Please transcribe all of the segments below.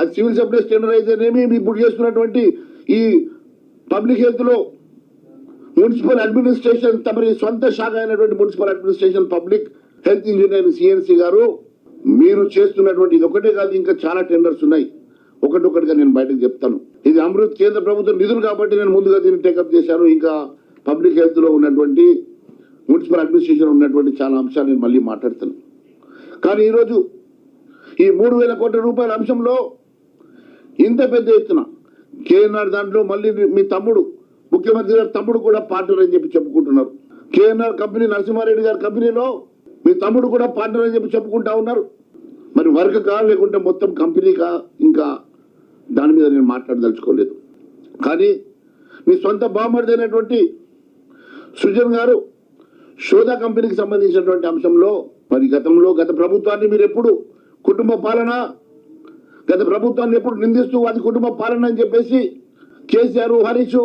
అది civil supplies tender అయితేనేమి ఇప్పుడు చేస్తున్నటువంటి ఈ పబ్లిక్ హెల్త్లో మున్సిపల్ అడ్మినిస్ట్రేషన్ తమరి సొంత శాఖ అయినటువంటి municipal administration public health engineering CNC గారు మీరు చేస్తున్నటువంటి ఇది ఒకటే కాదు ఇంకా చాలా టెండర్స్ ఉన్నాయి. ఒకటొకటిగా నేను బయటకు చెప్తాను. ఇది అమృత్ కేంద్ర ప్రభుత్వం నిధులు కాబట్టి నేను ముందుగా దీన్ని టేకప్ చేశాను. ఇంకా పబ్లిక్ హెల్త్లో ఉన్నటువంటి మున్సిపల్ అడ్మినిస్ట్రేషన్ ఉన్నటువంటి చాలా అంశాలు నేను మళ్ళీ మాట్లాడతాను. కానీ ఈరోజు ఈ మూడు వేల కోట్ల రూపాయల అంశంలో ఇంత పెద్ద ఎత్తున కేఎన్ఆర్ దాంట్లో మళ్ళీ మీ తమ్ముడు ముఖ్యమంత్రి గారి తమ్ముడు కూడా పార్టనర్ అని చెప్పి చెప్పుకుంటున్నారు. కేఎన్ఆర్ కంపెనీ నరసింహారెడ్డి గారి కంపెనీలో మీ తమ్ముడు కూడా పార్టనర్ అని చెప్పి చెప్పుకుంటా ఉన్నారు. మరి వర్క్ కా లేకుంటే మొత్తం కంపెనీకా ఇంకా దాని మీద నేను మాట్లాడదలుచుకోలేదు. కానీ మీ సొంత బామ్మడిదైనటువంటి సుజన్ సృజన్ గారు శోధ కంపెనీకి సంబంధించినటువంటి అంశంలో మరి గతంలో గత ప్రభుత్వాన్ని మీరు ఎప్పుడు కుటుంబ పాలన గత ప్రభుత్వాన్ని ఎప్పుడు నిందిస్తూ వారి కుటుంబ పాలన అని చెప్పేసి కేసీఆర్ హరీష్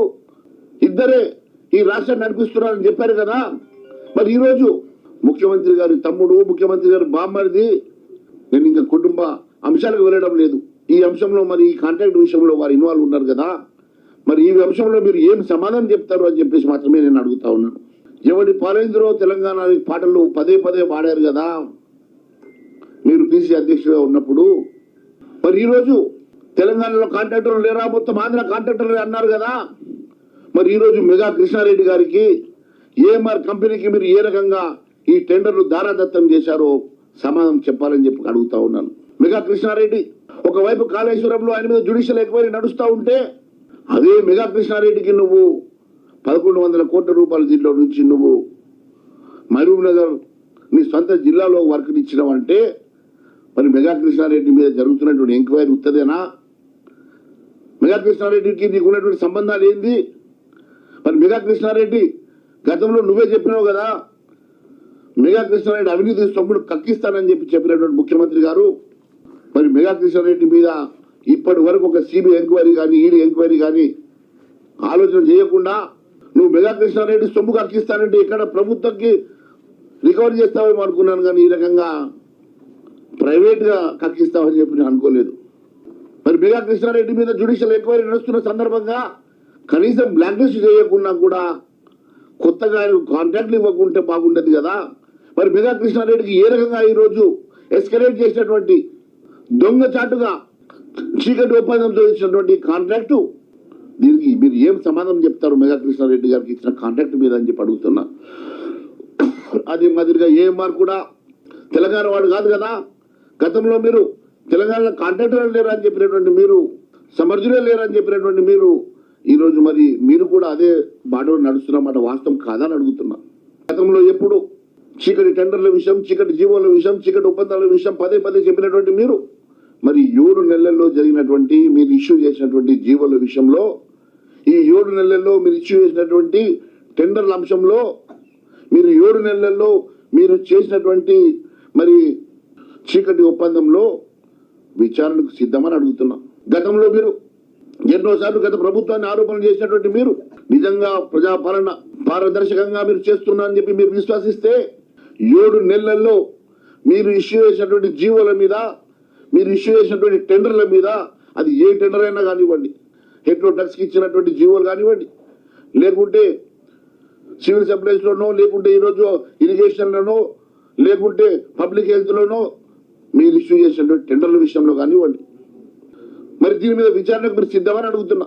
ఇద్దరే ఈ రాష్ట్రాన్ని నడిపిస్తున్నారని చెప్పారు కదా. మరి ఈరోజు ముఖ్యమంత్రి గారి తమ్ముడు ముఖ్యమంత్రి గారి బామ్మరిది నేను ఇంకా కుటుంబ అంశాలకు వెళ్ళడం లేదు. ఈ అంశంలో మరి ఈ కాంట్రాక్ట్ విషయంలో వారు ఇన్వాల్వ్ ఉన్నారు కదా. మరి ఈ అంశంలో మీరు ఏం సమాధానం చెప్తారు అని చెప్పేసి మాత్రమే నేను అడుగుతా ఉన్నాను. ఎవరి పాలేంద్రో తెలంగాణ పాటలు పదే పదే పాడారు కదా. మీరు పీసీ అధ్యక్షుడిగా ఉన్నప్పుడు మరి ఈరోజు తెలంగాణలో కాంట్రాక్టర్లు లేరా? మొత్తం ఆంధ్ర కాంట్రాక్టర్లు అన్నారు కదా. మరి ఈరోజు మెగా కృష్ణారెడ్డి గారికి ఏఎంఆర్ కంపెనీకి మీరు ఏ రకంగా ఈ టెండర్లు దారాదత్తం చేశారో సమాధానం చెప్పాలని చెప్పి అడుగుతా ఉన్నాను. మెగా కృష్ణారెడ్డి ఒకవైపు కాళేశ్వరంలో ఆయన మీద జ్యుడిషియల్ ఎంక్వైరీ నడుస్తూ ఉంటే అదే మెగా కృష్ణారెడ్డికి నువ్వు పదకొండు వందల కోట్ల రూపాయల దీంట్లో నుంచి నువ్వు మహబూబ్ నగర్ నీ సొంత జిల్లాలో వర్క్ ఇచ్చినావంటే మరి మెగా కృష్ణారెడ్డి మీద జరుగుతున్నటువంటి ఎంక్వైరీ ఉత్తదేనా? మెగా కృష్ణారెడ్డికి నీకు ఉన్నటువంటి సంబంధాలు ఏంది? మరి మెగా కృష్ణారెడ్డి గతంలో నువ్వే చెప్పినావు కదా మెగా కృష్ణారెడ్డి అవినీతి సొమ్ముడు కక్కిస్తానని చెప్పి చెప్పినటువంటి ముఖ్యమంత్రి గారు మరి మెగా కృష్ణారెడ్డి మీద ఇప్పటి వరకు ఒక సిబిఐ ఎంక్వైరీ కానీ ఈడీ ఎంక్వైరీ కానీ ఆలోచన చేయకుండా నువ్వు మెగా కృష్ణారెడ్డి సొమ్ము కక్కిస్తానంటే ఇక్కడ ప్రభుత్వంకి రికవరీ చేస్తావేమో అనుకున్నాను కానీ ఈ రకంగా ప్రైవేట్ కక్షిస్తామని చెప్పి నేను అనుకోలేదు. మరి మెగా కృష్ణారెడ్డి మీద జ్యుడిషియల్ ఎంక్వైరీ నడుస్తున్న సందర్భంగా కనీసం బ్లాక్ లిస్ట్ చేయకుండా కూడా కొత్తగా కాంట్రాక్ట్లు ఇవ్వకుంటే బాగుండేది కదా. మరి మెగా కృష్ణారెడ్డికి ఏ రకంగా ఈరోజు ఎస్కలేట్ చేసినటువంటి దొంగచాటుగా చీకటి ఒప్పందంతో ఇచ్చినటువంటి కాంట్రాక్టు దీనికి మీరు ఏం సమాధానం చెప్తారు మెగా కృష్ణారెడ్డి గారికి ఇచ్చిన కాంట్రాక్ట్ మీద అని చెప్పి అడుగుతున్నా. అది మాదిరిగా ఏఎంఆర్ కూడా తెలంగాణ వాడు కాదు కదా. గతంలో మీరు తెలంగాణలో కాంట్రాక్టర్లు లేరు అని చెప్పినటువంటి మీరు సమర్థులే లేరు అని చెప్పినటువంటి మీరు ఈరోజు మరి మీరు కూడా అదే బాటలో నడుస్తున్నమాట వాస్తవం కాదని అడుగుతున్నా. గతంలో ఎప్పుడు చీకటి టెండర్ల విషయం చీకటి జీవోల విషయం చీకటి ఒప్పందాల విషయం పదే పదే చెప్పినటువంటి మీరు మరి ఏడు నెలల్లో జరిగినటువంటి మీరు ఇష్యూ చేసినటువంటి జీవోల విషయంలో ఈ ఏడు నెలల్లో మీరు ఇష్యూ చేసినటువంటి టెండర్ల అంశంలో మీరు ఏడు నెలల్లో మీరు చేసినటువంటి మరి చీకటి ఒప్పందంలో విచారణకు సిద్ధమని అడుగుతున్నాం. గతంలో మీరు ఎన్నోసార్లు గత ప్రభుత్వాన్ని ఆరోపణలు చేసినటువంటి మీరు నిజంగా ప్రజాపాలన పారదర్శకంగా మీరు చేస్తున్నారని చెప్పి మీరు విశ్వసిస్తే ఏడు నెలల్లో మీరు ఇష్యూ చేసినటువంటి జీవోల మీద మీరు ఇష్యూ చేసినటువంటి టెండర్ల మీద అది ఏ టెండర్ అయినా కానివ్వండి హెట్రో డ్రగ్స్కి ఇచ్చినటువంటి జీవోలు కానివ్వండి లేకుంటే సివిల్ సప్లైస్లోనో లేకుంటే ఈరోజు ఇరిగేషన్లోనో లేకుంటే పబ్లిక్ హెల్త్లోనో మీరు ఇష్యూ చేసినటువంటి టెండర్ల విషయంలో కానివ్వండి. మరి దీని మీద విచారణకు మీరు సిద్ధమని అడుగుతున్నా.